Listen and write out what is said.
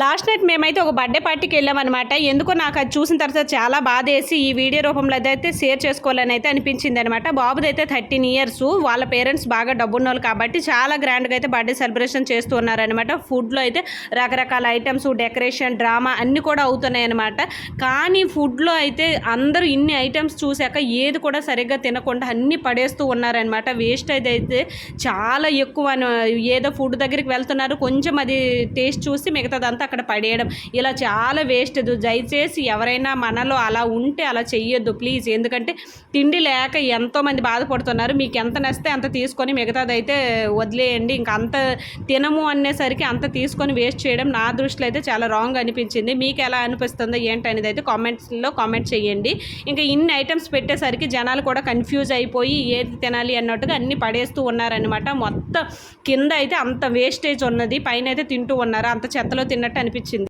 Last night మేమైతే ఒక birthday పార్టీకి వెళ్ళామన్నమాట. ఎందుకో నాకు అది చూసిన తర్వాత చాలా బాధ వేసి ఈ వీడియో రూపంలో అయితే షేర్ చేసుకోవాలని అయితే అనిపించింది అనమాట బాబుది అయితే థర్టీన్ ఇయర్స్ వాళ్ళ పేరెంట్స్ బాగా డబ్బున్నోళ్ళు కాబట్టి చాలా గ్రాండ్గా అయితే బర్త్డే సెలబ్రేషన్ చేస్తూ ఉన్నారనమాట ఫుడ్లో అయితే రకరకాల ఐటమ్స్ డెకరేషన్ డ్రామా అన్నీ కూడా అవుతున్నాయి అనమాట కానీ ఫుడ్లో అయితే అందరూ ఇన్ని ఐటమ్స్ చూశాక ఏది కూడా సరిగ్గా తినకుండా అన్నీ పడేస్తూ ఉన్నారనమాట వేస్ట్ అయితే అయితే చాలా ఎక్కువ ఏదో ఫుడ్ దగ్గరికి వెళ్తున్నారు. కొంచెం అది టేస్ట్ చూసి మిగతాదంతా అక్కడ పడేయడం. ఇలా చాలా వేస్ట్. దయచేసి ఎవరైనా మనలో అలా ఉంటే అలా చెయ్యొద్దు ప్లీజ్. ఎందుకంటే తిండి లేక ఎంతోమంది బాధపడుతున్నారు. మీకు ఎంత నస్తే అంత తీసుకొని మిగతాదైతే వదిలేయండి. ఇంకా అంత తినము అనేసరికి అంత తీసుకొని వేస్ట్ చేయడం నా దృష్టిలో అయితే చాలా రాంగ్ అనిపించింది. మీకు ఎలా అనిపిస్తుందో ఏంటి అనేది అయితే కామెంట్స్లో కామెంట్ చేయండి ఇంకా ఇన్ని ఐటమ్స్ పెట్టేసరికి జనాలు కూడా కన్ఫ్యూజ్ అయిపోయి ఏది తినాలి అన్నట్టుగా అన్ని పడేస్తూ ఉన్నారనమాట మొత్తం కింద అయితే అంత వేస్టేజ్ ఉన్నది. పైన అయితే తింటూ ఉన్నారు. అంత చెత్తలో తిన్నట్టు అనిపించింది.